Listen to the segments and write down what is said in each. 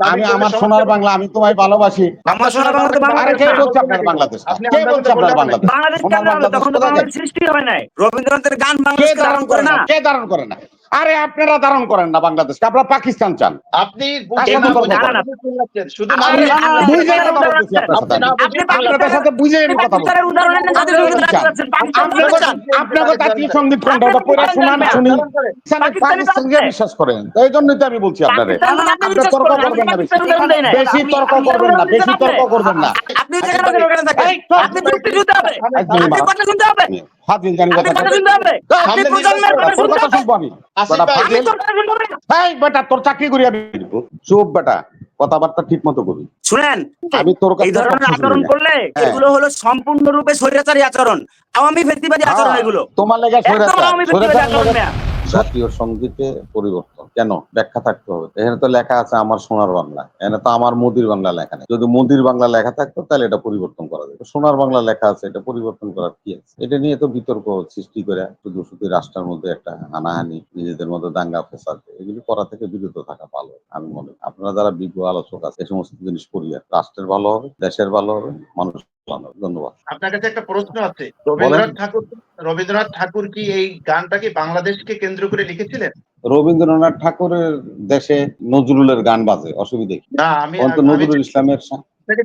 আমি আমার সোনার বাংলা আমি তোমায় ভালোবাসি। আমার সোনার বাংলা আরে বাংলাদেশ কে বলছে আপনার বাংলাদেশ? কে বলছে আপনার বাংলাদেশ? বাংলাদেশ কেন তখন বাংলাদেশ সৃষ্টি হয় নাই। রবীন্দ্রনাথের গান কে বাংলাদেশ ধারণ করে না। কে ধারণ করে না? আরে আপনারা ধারণ করেন না বাংলাদেশকে আপনারা পাকিস্তান চান। আপনি বিশ্বাস করেন। এই জন্যই তো আমি বলছি আপনারে তর্ক করবেন না। বেশি। তর্ক করবেন না বেশি তর্ক করবেন না। আপনি ফাজিল জানি কথা সামনে তোর কথা শুনব আমি। বেটা ফাজিল তোর এই বেটা চাকরি করি আমি। চুপ বেটা কথাবার্তা ঠিক মতো করবি শুনেন আমি তোর এই ধরনের আচরণ করলে হ্যাঁ। এগুলো হলো সম্পূর্ণরূপে স্বৈরাচারী আচরণ। আওয়ামী ব্যক্তিবাদী আচরণ হ্যাঁ, এগুলো। তোমার লেগে স্বৈরাচার। আওয়ামী আচরণ জাতীয় সঙ্গীতে পরিবর্তন। কেন? ব্যাখ্যা থাকতে হবে। এখানে তো লেখা আছে আমার সোনার বাংলা। এখানে তো আমার মোদির বাংলা লেখা নেই। যদি মোদির বাংলা লেখা থাকতো, তাহলে এটা পরিবর্তন করা যেত। সোনার বাংলা লেখা আছে, এটা পরিবর্তন করার কি আছে? এটা নিয়ে তো বিতর্ক সৃষ্টি করে শুধু শুধু রাষ্ট্রের মধ্যে একটা হানাহানি, নিজেদের মধ্যে দাঙ্গা ফেসাদ এগুলি করা থেকে বিরত থাকা ভালো, আমি মনে। আপনারা যারা বিজ্ঞ আলোচক আছে এই সমস্ত জিনিস করিয়া রাষ্ট্রের ভালো হবে, দেশের ভালো হবে, মানুষ ধন্যবাদ। আপনার কাছে একটা প্রশ্ন আছে। রবীন্দ্রনাথ ঠাকুর রবীন্দ্রনাথ ঠাকুর কি এই গানটাকে বাংলাদেশকে কেন্দ্র করে লিখেছিলেন? রবীন্দ্রনাথ ঠাকুরের দেশে নজরুলের গান বাজে অসুবিধা কি? না আমি নজরুল ইসলামের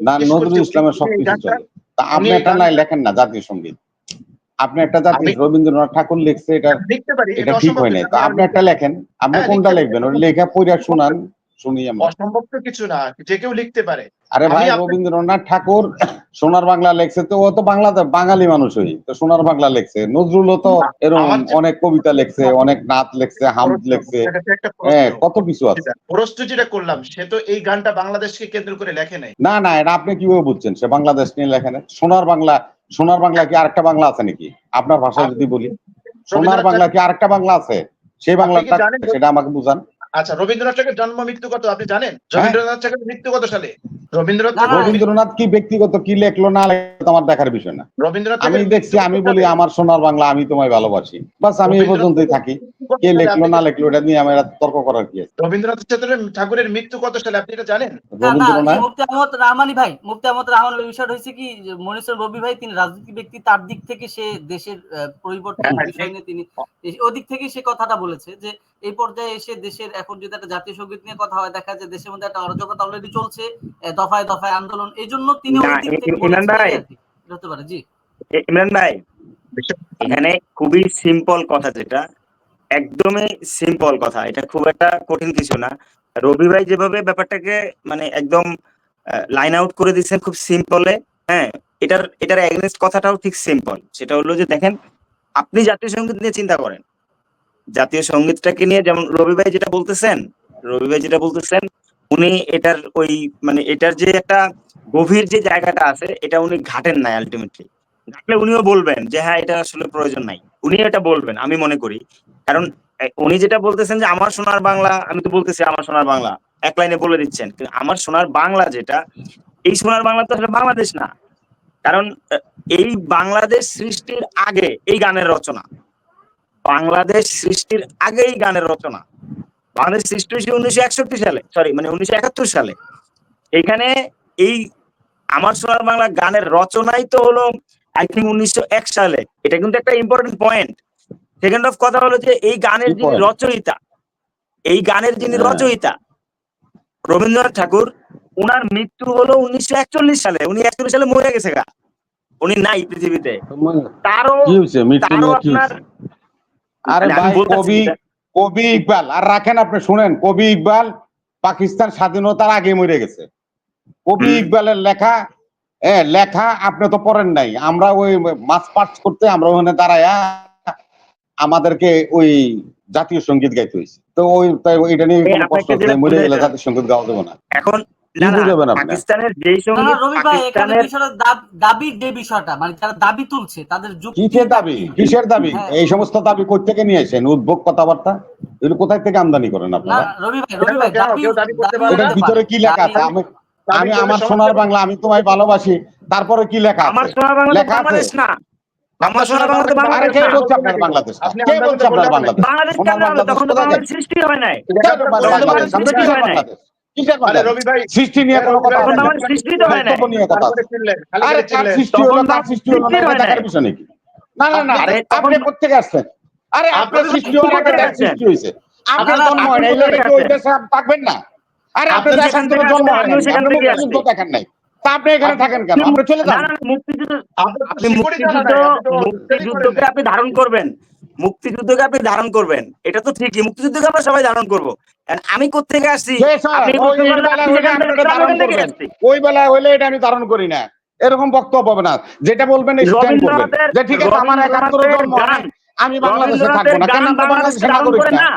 না নজরুল ইসলামের সবকিছু চলে। তা আপনি গান- নাই লেখেন না জাতীয় সংগীত। আপনি একটা জাতি রবীন্দ্রনাথ ঠাকুর লিখছে এটা লিখতে পারি এটা এটা ঠিক হয় নাই। তো আপনি একটা লেখেন আপনি হ্যাঁ, কোনটা লিখবেন। ওই লেখা পড়া শুনান শুনি আমরা। অসম্ভব তো কিছু না যে কেউ লিখতে পারে। আরে ভাই রবীন্দ্রনাথ ঠাকুর সোনার বাংলা লেখছে তো ও তো বাংলাতে বাঙালি মানুষই। তো সোনার বাংলা লেখছে। নজরুলও তো এরকম অনেক কবিতা লেখছে অনেক নাচ লেখছে হামদ লেখছে। হ্যাঁ কত কিছু আছে। প্রশ্ন যেটা করলাম সে তো এই গানটা বাংলাদেশকে কেন্দ্র করে লেখে নাই। না না এটা আপনি কীভাবে বুঝছেন? সে বাংলাদেশ নিয়ে লেখেন সোনার বাংলা সোনার বাংলা কি আরেকটা বাংলা আছে নাকি? আপনার ভাষায় যদি বলি। সোনার বাংলা কি আরেকটা বাংলা আছে? সেই বাংলাটা সেটা আমাকে বুঝান। আচ্ছা রবীন্দ্রনাথ ঠাকুরের জন্ম মৃত্যু কত আপনি জানেন? রবীন্দ্রনাথ ঠাকুরের মৃত্যু কত সালে? রবীন্দ্রনাথ ঠাকুর- কি ব্যক্তিগত কি লেখলো না লেখলো তো আমার দেখার বিষয় না। রবীন্দ্রনাথ আমি দেখছি আমি বলি আমার সোনার বাংলা আমি তোমায় ভালোবাসি। বাস আমি এই পর্যন্তই থাকি। কে লেখলো না লেখলো এটা নিয়ে আমার তর্ক করার কি আছে? রবীন্দ্রনাথ ঠাকুরের ঠাকুরের মৃত্যু কত সালে আপনি এটা জানেন? রবীন্দ্রনাথ? মুফতি আহমদ রহমানি ভাই মুফতি আহমদ রহমানের বিষয়টা হয়েছে কি যে রবি ভাই তিনি রাজনীতি ব্যক্তি তার দিক থেকে সে দেশের পরিবর্তন হ্যাঁ, বিষয় নিয়ে তিনি ওদিক থেকে সে কথাটা বলেছে যে এই পর্যায়ে এসে দেশের এখন যদি একটা জাতীয় সংগীত নিয়ে কথা হয় দেখা যায় দেশের মধ্যে একটা অরাজকতা অলরেডি চলছে দফায় দফায় আন্দোলন এই জন্য তিনি ইমরান ভাই। হতে পারে জি। ইমরান ভাই এখানে খুবই সিম্পল কথা যেটা একদমই সিম্পল কথা। এটা খুব একটা কঠিন কিছু না। রবি ভাই যেভাবে ব্যাপারটাকে মানে একদম লাইন আউট করে দিচ্ছেন খুব সিম্পলে হ্যাঁ এটার এটার এগেনস্ট কথাটাও ঠিক সিম্পল সেটা হলো যে দেখেন আপনি জাতীয় সংগীত নিয়ে চিন্তা করেন। জাতীয় সঙ্গীতটাকে নিয়ে যেমন রবি ভাই যেটা বলতেছেন, রবি ভাই যেটা বলতেছেন, উনি এটার ওই মানে এটার যে একটা গভীর যে জায়গাটা আছে, এটা উনি ঘাটেন নাই আলটিমেটলি ঘাটলে উনিও বলবেন যে হ্যাঁ এটা আসলে প্রয়োজন নাই। উনি এটা বলবেন, আমি মনে করি। কারণ উনি যেটা বলতেছেন যে, আমার সোনার বাংলা, আমি তো বলতেছি আমার সোনার বাংলা, এক লাইনে বলে দিচ্ছেন। কিন্তু আমার সোনার বাংলা যেটা, এই সোনার বাংলা তো আসলে বাংলাদেশ না। কারণ এই বাংলাদেশ সৃষ্টির আগে এই গানের রচনা। বাংলাদেশ সৃষ্টির আগেই গানের রচনা। বাংলাদেশ সৃষ্টি হয়েছে উনিশশো একষট্টি সালে সরি মানে উনিশশো একাত্তর সালে। এখানে এই আমার সোনার বাংলা গানের রচনাই তো হলো আই থিঙ্ক উনিশশো এক সালে। এটা কিন্তু একটা ইম্পর্টেন্ট পয়েন্ট সেকেন্ড অফ কথা হলো যে এই গানের যিনি রচয়িতা এই গানের যিনি হ্যাঁ। রচয়িতা রবীন্দ্রনাথ ঠাকুর উনার মৃত্যু হলো উনিশশো একচল্লিশ সালে। উনি একচল্লিশ সালে মরে গেছে গা। উনি নাই পৃথিবীতে। তারও তারও আপনার আরে মানে ভাই কবি কবি ইকবাল আর রাখেন আপনি শুনেন কবি ইকবাল পাকিস্তান স্বাধীনতার আগে মরে গেছে। কবি ইকবালের লেখা লেখা আপনি তো পড়েন নাই। আমরা ওই মাছ পার্চ করতে আমরা ওখানে দাঁড়ায়া আমাদেরকে ওই জাতীয় সংগীত গাইতে হয়েছে। তো ওই এটা নিয়ে কোনো প্রশ্ন মরে গেলে জাতীয় সংগীত গাওয়া যাবে না। এখন পাকিস্তানের যেই পাকিস্তানের যে বিষয়টা মানে যারা দাবি তুলছে তাদের কিসের দাবি? কিসের দাবি? হ্যাঁ। এই সমস্ত দাবি কোথা থেকে নিয়ে আসেন? উদ্ভোগ কথাবার্তা? এগুলো কোথায় থেকে আমদানি করেন আপনারা? রবি ভাই রবি ভাই দাবি করতে পারে ভিতরে কি লেখা আছে? আমি আমি আমার সোনার বাংলা আমি তোমায় ভালোবাসি তারপরে কি লেখা আমার সোনার বাংলা লেখা আছে। বাংলাদেশ না। আমার সোনার বাংলা তো বাংলাদেশ কে বলছে আপনার বাংলাদেশ কে বলছে আপনার বাংলাদেশ বাংলাদেশ কেন তখন তো বাংলাদেশ। সৃষ্টি হয় নাই। এটা কে আপনার বলছে বললেন না। বাংলাদেশ? সৃষ্টি হয় নাই। বাংলাদেশ? কিসের আরে বাজার রবি ভাই সৃষ্টি নিয়ে কোনো কথা তখন হবে না। আমার সৃষ্টি তো হয় নাই। নিয়ে কথা তারপরে চিনলেন খালি আরে করে সৃষ্টি হলো তখন সৃষ্টি হলো না সৃষ্টি এটা দেখার বিষয় নাকি? না না না আপনি কোথেকে আসছেন? আরে আপনার সৃষ্টি হওয়ার আগে কোথেকে সৃষ্টি হয়েছে। আপনার জন্ম হয় না এই লোকে ওই দেশে থাকবেন না? আরে আপনার যেখান জন্ম হয় না সেখান থেকে মুক্তিযুদ্ধ দেখেন নাই। আপনি এখানে থাকেন কেন? চলে যান। আপনি মুক্তিযুদ্ধ মুক্তিযুদ্ধকে আপনি ধারণ করবেন। মুক্তিযুদ্ধকে আপনি ধারণ করবেন। এটা তো ঠিকই মুক্তিযুদ্ধকে আমরা সবাই ধারণ করব। আমি কোথেকে আসছি? ওই আপনি হলে এটা আমি ধারণ করি না। এরকম বক্তব্য হবে না। যেটা বলবেন যে ঠিক আছে আমার একাত্তরে জন্ম আমি বাংলাদেশে থাকব না। কেন বাংলাদেশের নাগরিক না?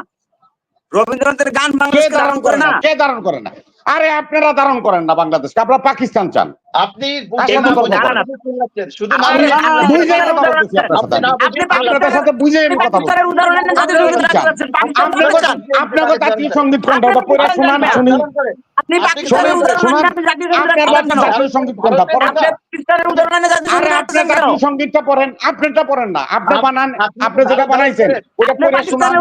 রবীন্দ্রনাথের গান কে ধারণ করে না? কে ধারণ করে না? আরে আপনারা ধারণ করেন না বাংলাদেশকে। আপনারা পাকিস্তান চান। আপনি আপনাদের সঙ্গীতটা পড়েন আপনারটা পড়েন না আপনি বানান আপনি যেটা বানাইছেন। ওটা পড়ে শোনান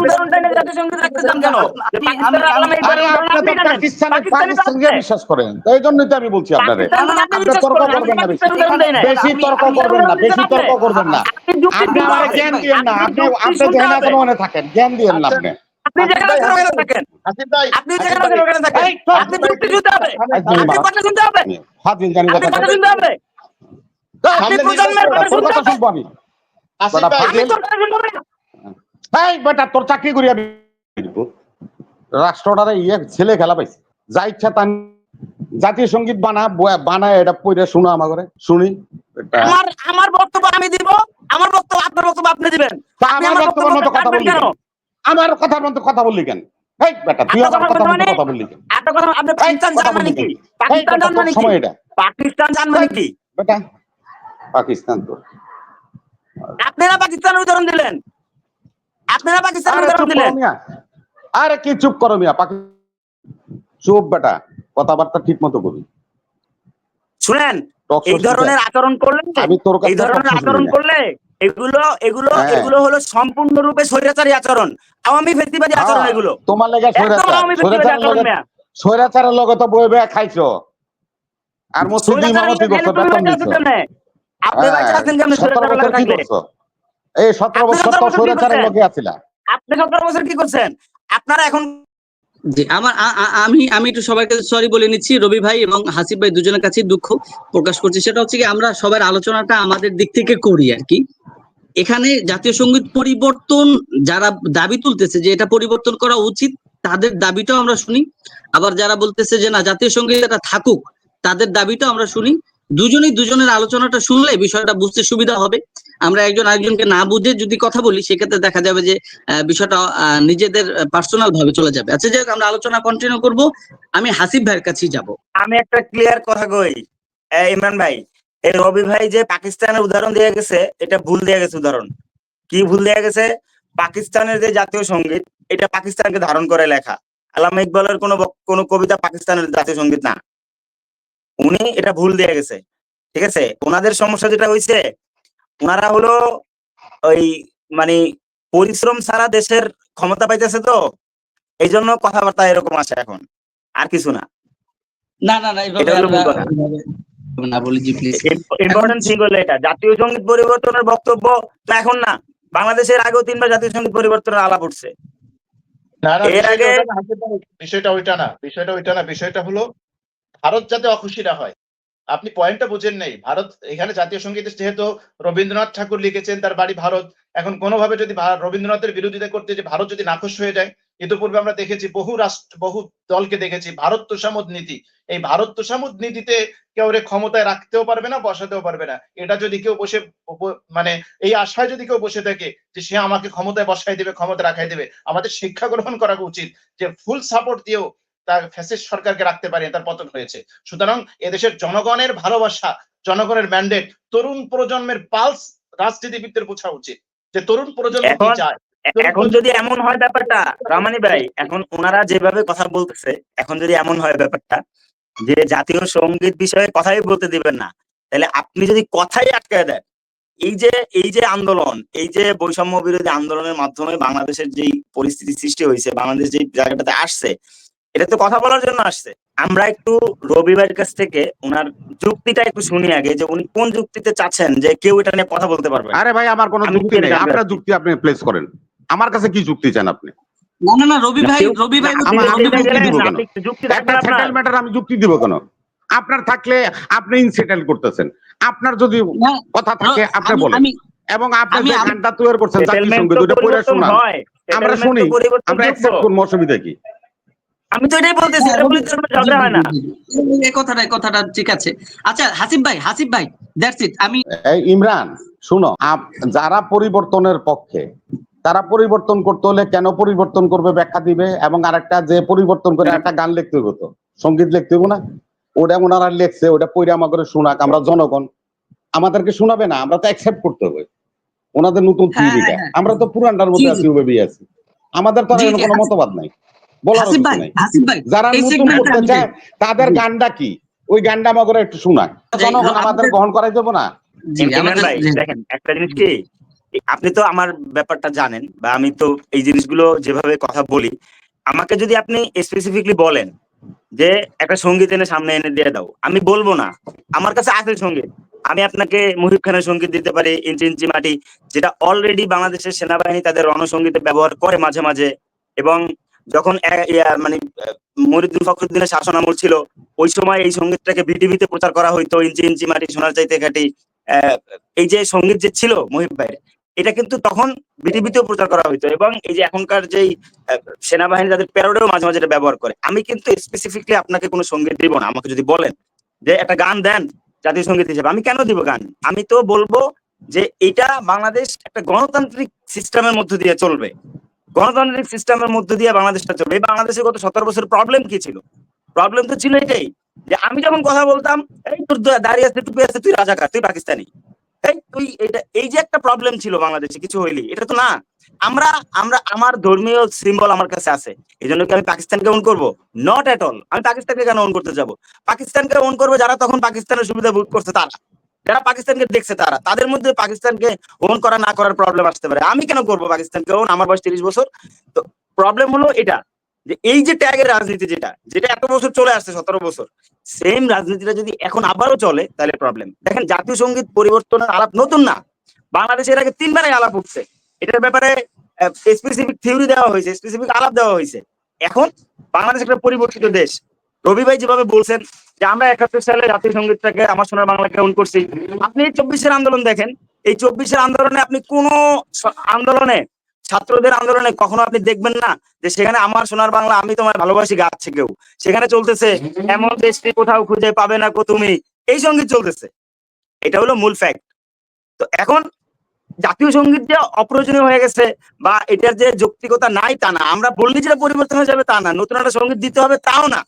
পাকিস্তানের পাকিস্তানকে বিশ্বাস করেন এই জন্যই তো আমি বলছি মানে আপনি তর্ক করবেন না বেশি। তর্ক করবেন না বেশি তর্ক করবেন না। আপনি আমার জ্ঞান না। আপনি আপনি। থাকেন। জ্ঞান না আপনি। তোর চাকরি করি আমি। রাষ্ট্রটারে ইয়ে ছেলে খেলা পাইছে। যা ইচ্ছা তা জাতীয় সংগীত বানা বানায় এটা পড়ে শুনো আমার ঘরে শুনি। আমার আমার বক্তব্য আমি দিব আমার বক্তব্য আপনার বক্তব্য আপনি দিবেন। আমার বক্তব্যের মতো কথা বললি কেন? আমার কথার মতো কথা বললি কেন? এই বেটা তুই আমার কথা মতো মানে- কথা বললি কেন? আপনার কথা আপনি পাকিস্তান কথা যান মানে কি? পাকিস্তান যান মানে কি? সময় এটা। পাকিস্তান যান মানে কি? বেটা পাকিস্তান তো। আপনারা পাকিস্তানের উদাহরণ দিলেন। আপনারা পাকিস্তানের উদাহরণ দিলেন। আরে কি চুপ করো মিয়া পাকি চুপ বেটা। কথাবার্তা ঠিক মতো করবি শুনেন এই ধরনের আচরণ করলে এই ধরনের আচরণ করলে এগুলো এগুলো হ্যাঁ। এগুলো হলো সম্পূর্ণরূপে স্বৈরাচারী আচরণ। আওয়ামী ফেস্টিবাদী আচরণ হ্যাঁ, এগুলো। তোমার লেগে স্বৈরাচার। স্বৈরাচারের লগে তো বয়ে বয়ে খাইছো। আর ইমামতি লগে করছ তুমি বেতন দিছো। আপনি বেঁচে আছেন সতেরো স্বৈরাচারের লগে? থাকলে? এই সতেরো আপনি বছর তো স্বৈরাচারের লগে আছিলা। আপনি সতেরো বছর কি করছেন? আপনারা এখন জি, আমার আমি আমি একটু সবাইকে সরি বলে নিচ্ছি। রবি ভাই এবং হাসিব ভাই দুজনের কাছেই দুঃখ প্রকাশ করছি। সেটা হচ্ছে কি, আমরা সবার আলোচনাটা আমাদের দিক থেকে করি আর কি। এখানে জাতীয় সংগীত পরিবর্তন যারা দাবি তুলতেছে যে এটা পরিবর্তন করা উচিত, তাদের দাবিটাও আমরা শুনি। আবার যারা বলতেছে যে না, জাতীয় সংগীত এটা থাকুক, তাদের দাবিটাও আমরা শুনি। দুজনেই দুজনের আলোচনাটা শুনলে বিষয়টা বুঝতে সুবিধা হবে। আমরা একজন আরেকজনকে না বুঝে যদি কথা বলি, সেক্ষেত্রে দেখা যাবে যে বিষয়টা নিজেদের পার্সোনাল ভাবে চলে যাবে। আচ্ছা যাই আমরা আলোচনা কন্টিনিউ করব। আমি হাসিব ভাইয়ের কাছেই যাব। আমি একটা ক্লিয়ার কথা কই। ইমরান ভাই, এই রবি ভাই যে পাকিস্তানের উদাহরণ দিয়ে গেছে, এটা ভুল দিয়ে গেছে উদাহরণ। কি ভুল দিয়ে গেছে? পাকিস্তানের যে জাতীয় সংগীত, এটা পাকিস্তানকে ধারণ করে লেখা। আল্লামা ইকবালের কোনো কোনো কবিতা পাকিস্তানের জাতীয় সংগীত না। উনি এটা ভুল দিয়ে গেছে। ঠিক আছে? ওনাদের সমস্যা যেটা হয়েছে ওনারা হলো ওই মানে পরিশ্রম ছাড়া দেশের ক্ষমতা পাইতেছে তো এই জন্য কথাবার্তা এরকম আসে এখন আর কিছু না। না না না এটা না বলি জি প্লিজ ইম্পর্টেন্ট জাতীয় সংগীত পরিবর্তনের বক্তব্য তো এখন না বাংলাদেশের আগেও তিনবার জাতীয় সংগীত পরিবর্তনের আলাপ উঠছে। না না এর বিষয়টা আগে- না, বিষয়টা ওইটা না বিষয়টা ওইটা না বিষয়টা হলো ভারত যাতে অখুশি না হয় আপনি পয়েন্টটা বুঝেন নাই। ভারত, এখানে জাতীয় সংগীত যেহেতু রবীন্দ্রনাথ ঠাকুর লিখেছেন, তার বাড়ি ভারত, এখন কোনোভাবে যদি রবীন্দ্রনাথের বিরোধিতা করতে যে ভারত যদি নাখোশ হয়ে যায়, ইতিপূর্বে আমরা দেখেছি বহু রাষ্ট্র, বহু দলকে দেখেছি, ভারত তোষামোদ নীতি। এই ভারত তোষামোদ নীতিতে কেউ ক্ষমতায় রাখতেও পারবে না, বসাতেও পারবে না। এটা যদি কেউ বসে মানে এই আশায় যদি কেউ বসে থাকে যে সে আমাকে ক্ষমতায় বসাই দেবে, ক্ষমতা রাখাই দেবে, আমাদের শিক্ষা গ্রহণ করা উচিত যে ফুল সাপোর্ট দিয়েও তার ফ্যাসিস্ট সরকারকে রাখতে পারে তার পতন হয়েছে। সুতরাং এদেশের জনগণের ভালোবাসা জনগণের ম্যান্ডেট তরুণ প্রজন্মের পালস রাজনীতিবিদদের বোঝা উচিত যে তরুণ প্রজন্ম কি চায়। এখন যদি এমন হয় ব্যাপারটা রামানি ভাই এখন ওনারা যেভাবে কথা বলতেছে এখন যদি এমন হয় ব্যাপারটা যে জাতীয় সংগীত বিষয়ে কথাই বলতে দিবেন না তাহলে আপনি যদি কথাই আটকায় দেন এই যে এই যে আন্দোলন এই যে বৈষম্য বিরোধী আন্দোলনের মাধ্যমে বাংলাদেশের যেই পরিস্থিতি সৃষ্টি হয়েছে বাংলাদেশ যে জায়গাটাতে আসছে এটা তো কথা বলার জন্য আসছে। আমরা একটু রবিবার কাছ থেকে ওনার যুক্তিটা একটু শুনি আগে যে উনি কোন যুক্তিতে চাচ্ছেন যে কেউ এটা নিয়ে কথা বলতে পারবে? আরে ভাই আমার কোনো যুক্তি নেই। আপনার যুক্তি আপনি প্লেস করেন। আমার কাছে কি যুক্তি চান আপনি? না না না রবি ভাই রবি ভাই আমি যুক্তি দিব কেন? আপনার। সেটেলমেন্টের আমি যুক্তি দিব কেন? আপনার থাকলে আপনি ইনসেটেল করতেছেন। আপনার যদি কথা থাকে আপনি বলেন। এবং আপনি আমি- যে গানটা তৈরি করছেন জাতীয় Settlement সংগীত পড়ে শোনান। আমরা শুনি। আমরা। অ্যাকসেপ্ট করব অসুবিধা কি? আমি তো এটাই বলতেছি এটা বলে ঝগড়া হয় না। এই কথাটা এই কথাটা ঠিক আছে। আচ্ছা হাসিব ভাই হাসিব ভাই দ্যাটস ইট আমি ইমরান শুনো যারা পরিবর্তনের পক্ষে তারা পরিবর্তন করতে হলে কেন পরিবর্তন করবে ব্যাখ্যা দিবে? এবং আরেকটা যে পরিবর্তন করে একটা গান লিখতে হইব তো। সংগীত লিখতে হইব না? ওটা ওনারা লিখছে ওটা পইরা আমাকে শোনাক আমরা জনগণ। আমাদেরকে শোনাবে না আমরা তো অ্যাকসেপ্ট করতে হবে। ওনাদের নতুন হ্যাঁ, থিওরিটা হ্যাঁ। আমরা তো পুরানটার মধ্যে আছি ওভাবে আছি। আমাদের তো আর কোনো মতবাদ নাই। যারা নতুন করতে চায় তাদের গানটা কি? ওই গানটা আমাকে একটু শোনাক জনগণ আমাদের- গ্রহণ করাই দেবো না। দেখেন একটা জিনিস কি? আপনি তো আমার ব্যাপারটা জানেন বা আমি তো এই জিনিসগুলো যেভাবে কথা বলি আমাকে যদি আপনি স্পেসিফিকলি বলেন যে একটা সংগীত এনে সামনে এনে দিয়ে দাও আমি বলব না। আমার কাছে আছে সংগীত। আমি আপনাকে মুহিব খানের সংগীত দিতে পারি ইঞ্চি ইঞ্চি মাটি যেটা অলরেডি বাংলাদেশের সেনাবাহিনী তাদের রণসঙ্গীতে ব্যবহার করে মাঝে মাঝে এবং যখন মানে মরিদুল ফখরুদ্দিনের শাসন আমল ছিল, ওই সময় এই সঙ্গীতটাকে বিটিভিতে প্রচার করা হইতো ইঞ্চি ইঞ্চি মাটি, সোনার চাইতে কাটি এই যে সংগীত যে ছিল মহিব ভাইয়ের, এটা কিন্তু তখন বিটিভিতেও প্রচার করা হইতো এবং এই যে এখনকার যেই সেনাবাহিনী তাদের প্যারোডেও মাঝে মাঝে এটা ব্যবহার করে। আমি কিন্তু স্পেসিফিকলি আপনাকে কোনো সংগীত দিব না, আমাকে যদি বলেন যে একটা গান দেন, জাতীয় সংগীত হিসেবে, আমি কেন দিব গান? আমি তো বলব যে এটা বাংলাদেশ একটা গণতান্ত্রিক সিস্টেমের মধ্যে দিয়ে চলবে। গণতান্ত্রিক সিস্টেমের মধ্যে দিয়ে বাংলাদেশটা চলবে। এই বাংলাদেশের গত সতেরো বছর প্রবলেম কি ছিল? প্রবলেম তো ছিল এটাই যে আমি যখন কথা বলতাম, এই তোর দাঁড়িয়ে আছে টুপি আছে, তুই রাজাকার তুই পাকিস্তানি? এই তুই এটা এই যে একটা প্রবলেম ছিল বাংলাদেশে কিছু হইলি এটা তো না। আমরা আমরা আমার ধর্মীয় সিম্বল আমার কাছে আছে। এই জন্য কি আমি পাকিস্তানকে ওন করব? নট এট অল আমি পাকিস্তানকে কেন ওন করতে যাব? পাকিস্তানকে ওন করব যারা তখন পাকিস্তানের সুবিধা ভোগ করছে তারা। যারা পাকিস্তানকে দেখছে তারা, তাদের মধ্যে পাকিস্তানকে ওন করা না করার প্রবলেম আসতে পারে। আমি কেন করব পাকিস্তানকে ওন আমার বয়স তিরিশ বছর। তো প্রবলেম হলো এটা, যে এই যে ট্যাগের রাজনীতি যেটা যেটা এত বছর চলে আসছে, সতেরো বছর সেম রাজনীতিটা যদি এখন আবারও চলে, তাহলে প্রবলেম দেখেন, জাতীয় সংগীত পরিবর্তনের আলাপ নতুন না। বাংলাদেশে বাংলাদেশের আগে তিনবারই আলাপ উঠছে। এটার ব্যাপারে স্পেসিফিক থিওরি দেওয়া হয়েছে স্পেসিফিক আলাপ দেওয়া হয়েছে। এখন বাংলাদেশ একটা পরিবর্তিত দেশ। রবি ভাই যেভাবে বলছেন যে আমরা একাত্তর সালে জাতীয় সঙ্গীতটাকে আমার সোনার বাংলাকে অন করছি। আপনি চব্বিশের আন্দোলন দেখেন, এই চব্বিশের আন্দোলনে আপনি কোন আন্দোলনে, ছাত্রদের আন্দোলনে কখনো আপনি দেখবেন না যে সেখানে আমার সোনার বাংলা আমি তোমার ভালোবাসি গাচ্ছে কেউ। সেখানে চলতেছে, এমন দেশটি কোথাও খুঁজে পাবে না কো তুমি। এই সংগীত চলতেছে। এটা হলো মূল ফ্যাক্ট তো এখন জাতীয় সংগীত যে অপ্রয়োজনীয় হয়ে গেছে বা এটার যে যৌক্তিকতা নাই তা না, আমরা বললি যেটা পরিবর্তন হয়ে যাবে তা না, নতুন একটা সংগীত দিতে হবে তাও না।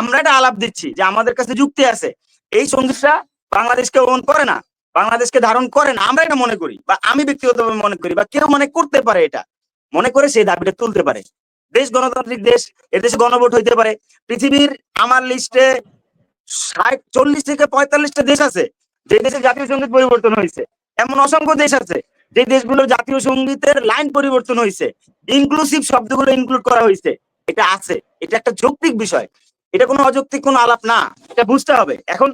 আমরা এটা আলাপ দিচ্ছি যে আমাদের কাছে যুক্তি আছে। এই সন্দেশটা বাংলাদেশকে ওন করে না, বাংলাদেশকে ধারণ করে না। আমরা এটা মনে করি বা আমি ব্যক্তিগতভাবে মনে করি বা কেউ মনে করতে পারে এটা। মনে করে সেই দাবিটা তুলতে পারে। দেশ গণতান্ত্রিক দেশ, এদেশে গণভোট হইতে পারে। পৃথিবীর আমার লিস্টে ষাট, চল্লিশ থেকে পঁয়তাল্লিশটা দেশ আছে, যে দেশে জাতীয় সংগীত পরিবর্তন হয়েছে। এমন অসংখ্য দেশ আছে, যে দেশগুলোর জাতীয় সঙ্গীতের লাইন পরিবর্তন হয়েছে। ইনক্লুসিভ শব্দগুলো ইনক্লুড করা হয়েছে। এটা আছে, এটা একটা যৌক্তিক বিষয়। এটা কোনো অযৌক্তিক, কোনো আলাপ না। এটা বুঝতে হবে। এখন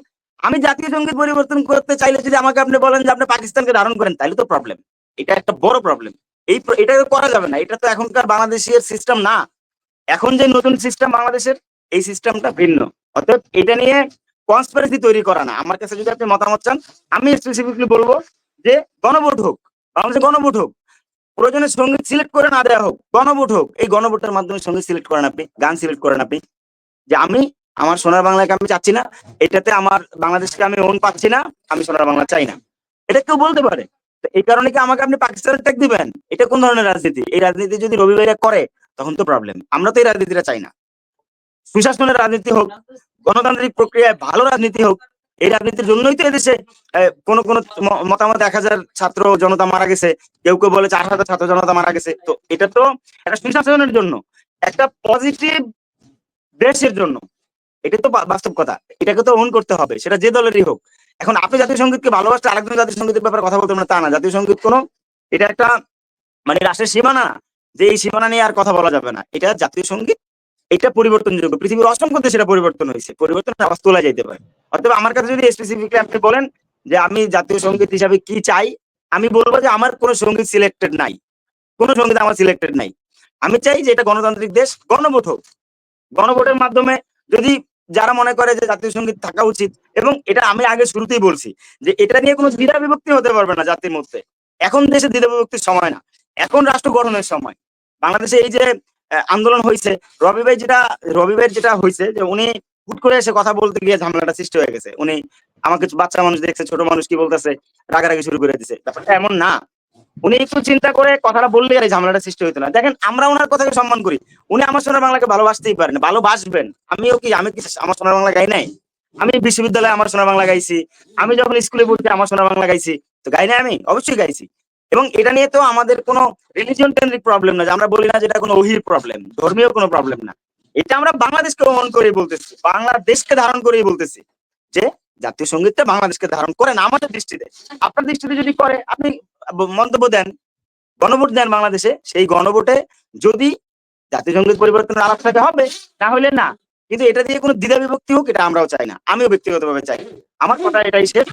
আমি জাতীয় সংগীত পরিবর্তন করতে চাইলে যদি আমাকে আপনি বলেন যে আপনি পাকিস্তানকে ধারণ করেন, তাহলে তো প্রবলেম এটা একটা বড় প্রবলেম এই এটা করা যাবে না। এটা তো এখনকার বাংলাদেশের সিস্টেম না। এখন যে নতুন সিস্টেম বাংলাদেশের, এই সিস্টেমটা ভিন্ন। অর্থাৎ এটা নিয়ে কনস্পিরেসি তৈরি করা না। আমার কাছে যদি আপনি মতামত চান, আমি স্পেসিফিকলি বলব যে গণভোট হোক, বাংলাদেশে গণভোট হোক, প্রয়োজনে সংগীত সিলেক্ট করে না দেওয়া হোক, গণভোট হোক। এই গণভোটের মাধ্যমে সংগীত সিলেক্ট করেন আপনি, গান সিলেক্ট করেন আপনি। যে আমি আমার সোনার বাংলাকে আমি চাচ্ছি না, এটাতে আমার বাংলাদেশকে আমি ওন পাচ্ছি না, আমি সোনার বাংলা চাই না। এটা কেউ বলতে পারে। তো এই কারণে কি আমাকে আপনি পাকিস্তানের ট্যাগ দিবেন? এটা কোন ধরনের রাজনীতি? এই রাজনীতি যদি রবি করে, তখন তো প্রবলেম আমরা তো এই রাজনীতিটা চাই না। সুশাসনের রাজনীতি হোক, গণতান্ত্রিক প্রক্রিয়ায় ভালো রাজনীতি হোক, এই রাজনীতির জন্যই তো এদেশে কোন কোন মতামত এক হাজার ছাত্র জনতা মারা গেছে, কেউ কেউ বলে চার হাজার ছাত্র জনতা মারা গেছে। তো এটা তো একটা সুশাসনের জন্য। একটা পজিটিভ দেশের জন্য। এটা তো বাস্তব কথা। এটাকে তো ওন করতে হবে। সেটা যে দলেরই হোক। এখন আপনি জাতীয় সঙ্গীতকে ভালোবাসতে আরেকজন জাতীয় সঙ্গীতের ব্যাপারে কথা বলতে তা না। জাতীয় সংগীত কোনো, এটা একটা মানে রাষ্ট্রের সীমানা যে এই সীমানা নিয়ে আর কথা বলা যাবে না। এটা জাতীয় সংগীত এটা পরিবর্তনযোগ্য। পৃথিবীর অসংখ্য এটা পরিবর্তন হয়েছে। পরিবর্তন আওয়াজ তোলা যাইতে পারে। অথবা আমার কাছে যদি স্পেসিফিকলি আপনি বলেন যে আমি জাতীয় সংগীত হিসাবে কি চাই, আমি বলব যে আমার কোনো সংগীত সিলেক্টেড নাই। কোনো সংগীত আমার সিলেক্টেড নাই। আমি চাই যে এটা গণতান্ত্রিক দেশ, গণভোট হোক। গণভোটের মাধ্যমে যদি যারা মনে করে যে জাতীয় সংগীত থাকা উচিত, এবং এটা আমি আগে শুরুতেই বলছি যে এটা নিয়ে কোনো দ্বিধা বিভক্তি হতে পারবে না জাতির মধ্যে। এখন দেশে দ্বিধা বিভক্তির সময় না। এখন রাষ্ট্র গঠনের সময়। বাংলাদেশে এই যে আন্দোলন হয়েছে, রবি ভাই যেটা, রবি ভাইয়ের যেটা হয়েছে যে উনি হুট করে এসে কথা বলতে গিয়ে ঝামেলাটা সৃষ্টি হয়ে গেছে। উনি আমাকে বাচ্চা মানুষ দেখছে, ছোট মানুষ কি বলতেছে, রাগারাগি শুরু করে দিছে। ব্যাপারটা এমন না। উনি একটু চিন্তা করে কথাটা বললে আর এই ঝামেলাটা সৃষ্টি হইতো না। দেখেন, আমরা ওনার কথাকে সম্মান করি। উনি আমার সোনার বাংলাকে ভালোবাসতেই পারেন, ভালোবাসবেন। আমিও কি, আমি কি আমার সোনার বাংলা গাই নাই? আমি বিশ্ববিদ্যালয়ে আমার সোনার বাংলা গাইছি, আমি যখন স্কুলে পড়ছি আমার সোনার বাংলা গাইছি, তো গাই নাই আমি? অবশ্যই গাইছি। এবং এটা নিয়ে তো আমাদের কোনো রিলিজিয়ন কেন্দ্রিক প্রবলেম না, যে আমরা বলি না যে এটা কোনো ওহির প্রবলেম ধর্মীয় কোনো প্রবলেম না। এটা আমরা বাংলাদেশকে অন করে বলতেছি, বাংলাদেশকে ধারণ করেই বলতেছি যে জাতীয় সঙ্গীতটা বাংলাদেশকে ধারণ করে না, আমাদের দৃষ্টিতে। আপনার দৃষ্টিতে যদি করে, আপনি মন্তব্য দেন, গণভোট দেন বাংলাদেশে, সেই গণভোটে যদি জাতীয় সংগীত পরিবর্তনের আলাপ থাকে হবে না হলে না। কিন্তু এটা দিয়ে কোনো দ্বিধা বিভক্তি হোক, এটা আমরাও চাই না। আমিও ব্যক্তিগতভাবে চাই। আমার কথা এটাই শেষ।